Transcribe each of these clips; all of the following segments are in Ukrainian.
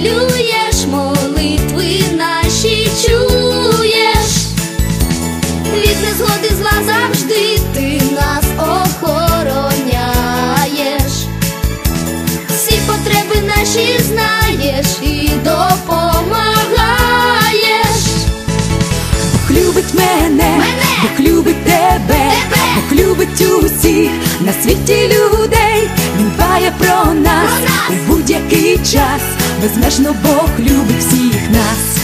дивно молитви наші чуєш. Від незгоди зла завжди ти нас охороняєш. Всі потреби наші знаєш і допомагаєш. Бог любить мене, Мене! Бог любить тебе, Тебе! Бог любить усіх на світі людей. Безмежно Бог любить всіх нас.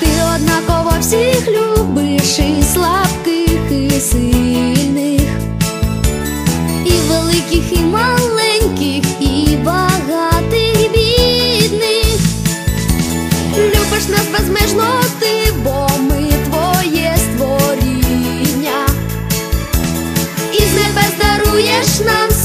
Ти однаково всіх любиш і слабких, і сильних, і великих, і маленьких, і багатих, і бідних. Любиш нас безмежно ти, бо ми твоє створіння. І з небес даруєш нам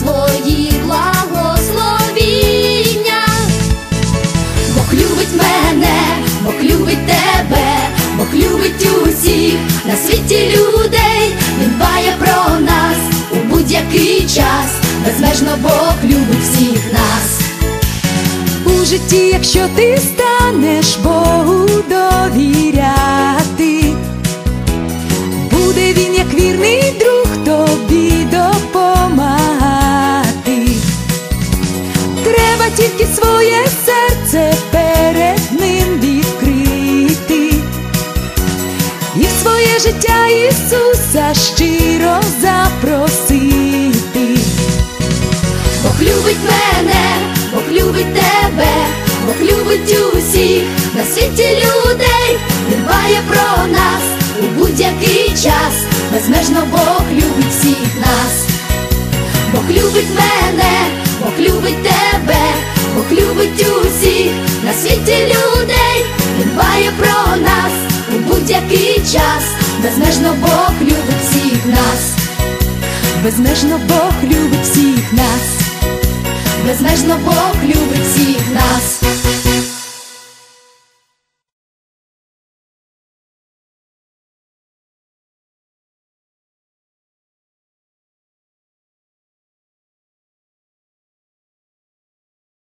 на світі людей. Він дбає про нас у будь-який час. Безмежно Бог любить всіх нас. У житті, якщо ти станеш Богу довіряти, буде він як вірний друг тобі допомагати. Треба тільки своє серце життя Ісуса щиро запросити. Бог любить мене, Бог любить тебе, Бог любить усіх на світі людей, дбає про нас у будь-який час, безмежно Бог любить всіх нас. Бог любить мене, безмежно Бог любить всіх нас, безмежно Бог любить всіх нас, безмежно Бог любить всіх нас.